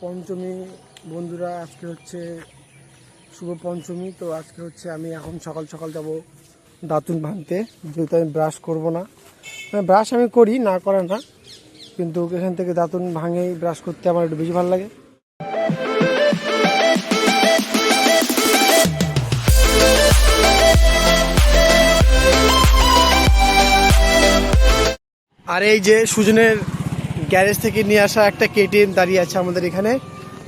পঞ্চমী। বন্ধুরা, আজকে হচ্ছে শুভ পঞ্চমী, তো আজকে হচ্ছে আমি এখন সকাল সকাল যাব দাঁতুন ভাঙতে। যেহেতু আমি ব্রাশ করব না। ব্রাশ আমি করি, না করে না। কিন্তু এখান থেকে দাঁতুন ভাঙেই ব্রাশ করতে আমার একটু বেশি ভালো লাগে। আর এই যে সুজনের গ্যারেজ থেকে নিয়ে আসা একটা কেটিএম দাঁড়িয়ে আছে আমাদের এখানে।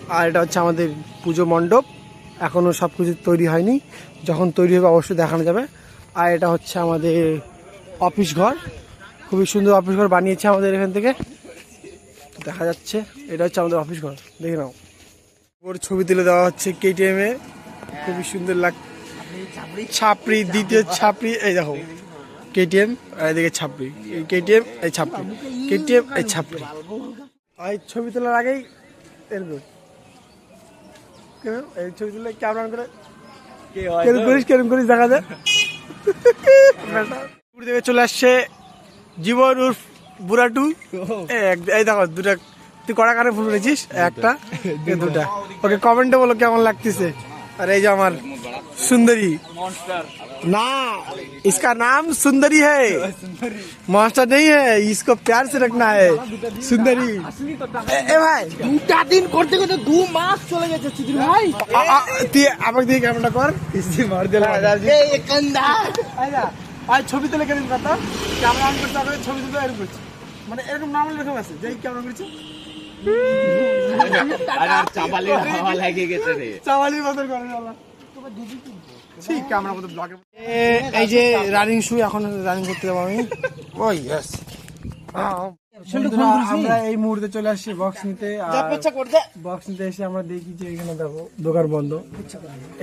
আর এটা হচ্ছে আমাদের পুজো মণ্ডপ। এখনও সব কিছু তৈরি হয়নি। যখন তৈরি হবে অবশ্যই দেখানো যাবে। আর এটা হচ্ছে আমাদের অফিস ঘর। খুবই সুন্দর অফিস ঘর বানিয়েছে আমাদের এখান থেকে। দেখা যাচ্ছে। এটা হচ্ছে আমাদের অফিস ঘর। দেখে নাও। ওর ছবি তুলে দেওয়া হচ্ছে কেটিএমে। খুবই সুন্দর লাগ ছাপড়ি দ্বিতীয় ছাপড়ি। এই দেখো। কেটিএম আর এদিকে ছাপড়ি। এই কেটিএম এই ছাপড়ি। কেটিএম এই ছাপড়ি। আর এই ছবি তোলার আগেই এরকম এই ছবি তুললে কেমন করে? কেরম করিস কেরম করিস দেখা যায় দূর চলে আসছে জীবন উর্ফ বুড়াটু। এই এক- এই দেখো দুটা তুই কড়া কানে ফুল রেছিস একটা দুটা। ওকে কমেন্টে বলো কেমন লাগতেছে। আর এই যে আমার সুন্দরী। ना इसका नाम सुंदरी है मास्टर नहीं है इसको प्यार से रखना है सुंदरी ए, ए भाई দুটা দিন করতে করতে দু মাস চলে গেছে সুধীর ভাই আ- আ- তুই আমাকে দিয়ে ক্যামেরাটা কর মার দিলাম এই একান্দার আর ছবি তুলে কেন কথা ক্যামেরা অন করতে হবে ছবি তুলে এরকম করছি মানে এরকম নাম এরকম আছে যেই ক্যামেরা করছি চাপালির হাওয়া লাগে গেছে রে চাওয়ালির মতন করে এই যে রানিং শু এখন রানিং করতে যাব আমি। ও ইয়েস আমরা এই মুহূর্তে চলে আসছি বক্স নিতে বক্স নিতে এসে আমরা দেখি যে এখানে দেখো দোকান বন্ধ।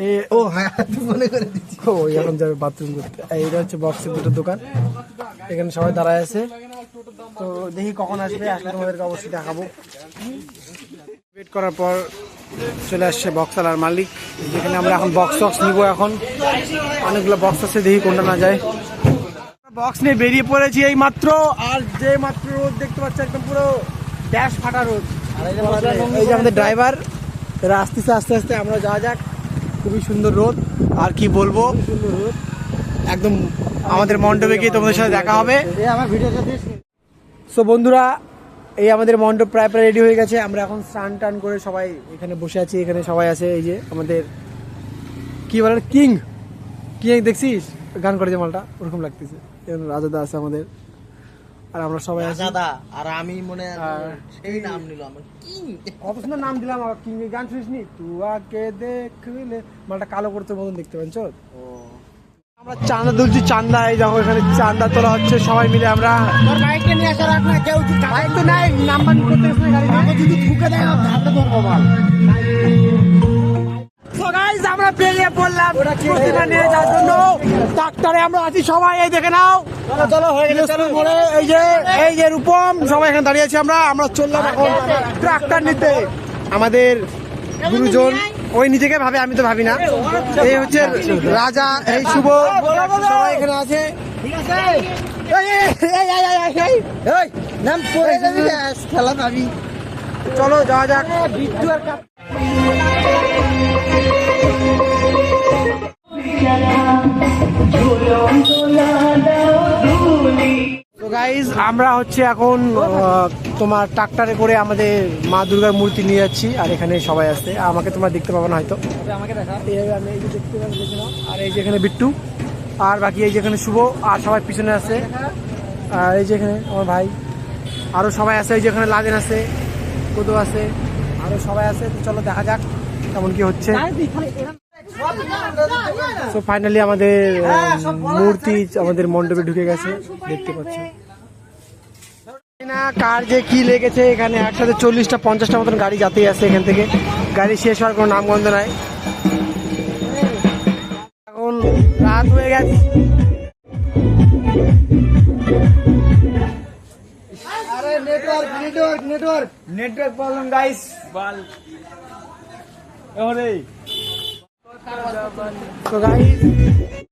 এ ও হ্যাঁ মনে করে ও এখন যাবে বাথরুম করতে। আর হচ্ছে বক্সের দুটো দোকান। এখানে সবাই দাঁড়ায় আছে। তো দেখি কখন আসবে আসলে তোমাদেরকে অবশ্যই দেখাবো। ওয়েট করার পর চলে আসছে বক্সালার মালিক। যেখানে আমরা এখন বক্স বক্স নিবো এখন। অনেকগুলো বক্স আছে দেখি কোনটা না যায়। বক্স নিয়ে বেরিয়ে পড়েছি এই মাত্র আর যে মাত্র রোদ দেখতে পাচ্ছি একদম পুরো ড্যাশ ফাটা রোদ। এই যে আমাদের ড্রাইভার এরা আসতেছে আস্তে আস্তে আমরা যাওয়া যাক। খুবই সুন্দর রোদ। আর কি বলব? সুন্দর রোদ। একদম আমাদের মণ্ডপে গিয়ে তোমাদের সাথে দেখা হবে। আমার ভিডিওটা সো বন্ধুরা এই আমাদের মণ্ডপ প্রায় প্রায় রেডি হয়ে গেছে। আমরা এখন স্নান টান করে সবাই এখানে বসে আছি এখানে সবাই আছে এই যে আমাদের কি বলে কিং। কিং দেখছিস? গান করে যে মালটা ওরকম লাগতেছে। রাজাদা আছে আমাদের। আর আমরা সবাই আছি। দাদা আর আমি মনে আর- সেই নাম নিল আমার কি। কত সুন্দর নাম দিলাম কিং এর গান শুনিসনি? তু আকে দেখলে মালটা কালো করতে মতন দেখতে পাচ্ছ আমরা চাঁদা তুলছি চান্দা এই দেখো এখানে চান্দা তোলা হচ্ছে সবাই মিলে আমরা বাইকটা নিয়ে না কেউ বাইক তো নাই নাম্বার করতে গাড়ি। আমাকে যদি দেয় হাতে ধরবো বল আমরা বেরিয়ে পড়লাম প্রতিমা নিয়ে যাওয়ার জন্য ডাক্তারে আমরা আছি সবাই। এই দেখে নাও। চলো চলো হয়ে গেছে চলো। মোড়ে এই যে এই যে রূপম সবাই এখানে দাঁড়িয়ে আছি আমরা আমরা চললাম এখন ট্রাক্টর নিতে। আমাদের গুরুজন ওই নিজেকে ভাবে আমি তো ভাবি না। এই হচ্ছে রাজা এই শুভ সবাই এখানে আছে। ঠিক আছে? নাম পড়ে যাবি খেলা পাবি চলো যাওয়া যাক। বিদ্যু আর গাইজ আমরা হচ্ছে এখন তোমার ট্রাক্টরে করে আমাদের মা দুর্গার মূর্তি নিয়ে যাচ্ছি আর এখানে সবাই আছে। আমাকে তোমরা দেখতে পাবো না হয়তো। আমাকে দেখা এইভাবে আমি এই যে দেখতে পাবো আর এই যেখানে বিট্টু। আর বাকি এই যেখানে শুভ আর সবাই পিছনে আছে। আর এই যেখানে আমার ভাই আরও সবাই আছে এই যেখানে লাদেন আছে কোদো আছে আরও সবাই আছে তো চলো দেখা যাক কেমন কি হচ্ছে। তো ফাইনালি আমাদের মূর্তি আমাদের মণ্ডপে ঢুকে গেছে দেখতে পাচ্ছ। না কার যে কি লেগেছে এখানে একসাথে চল্লিশটা পঞ্চাশটা মতন গাড়ি যাতেই আছে এখান থেকে। গাড়ি শেষ হওয়ার কোনো নামগন্ধ নাই। রাত হয়ে গেছে। আরে network network network network problem guys তো গাইস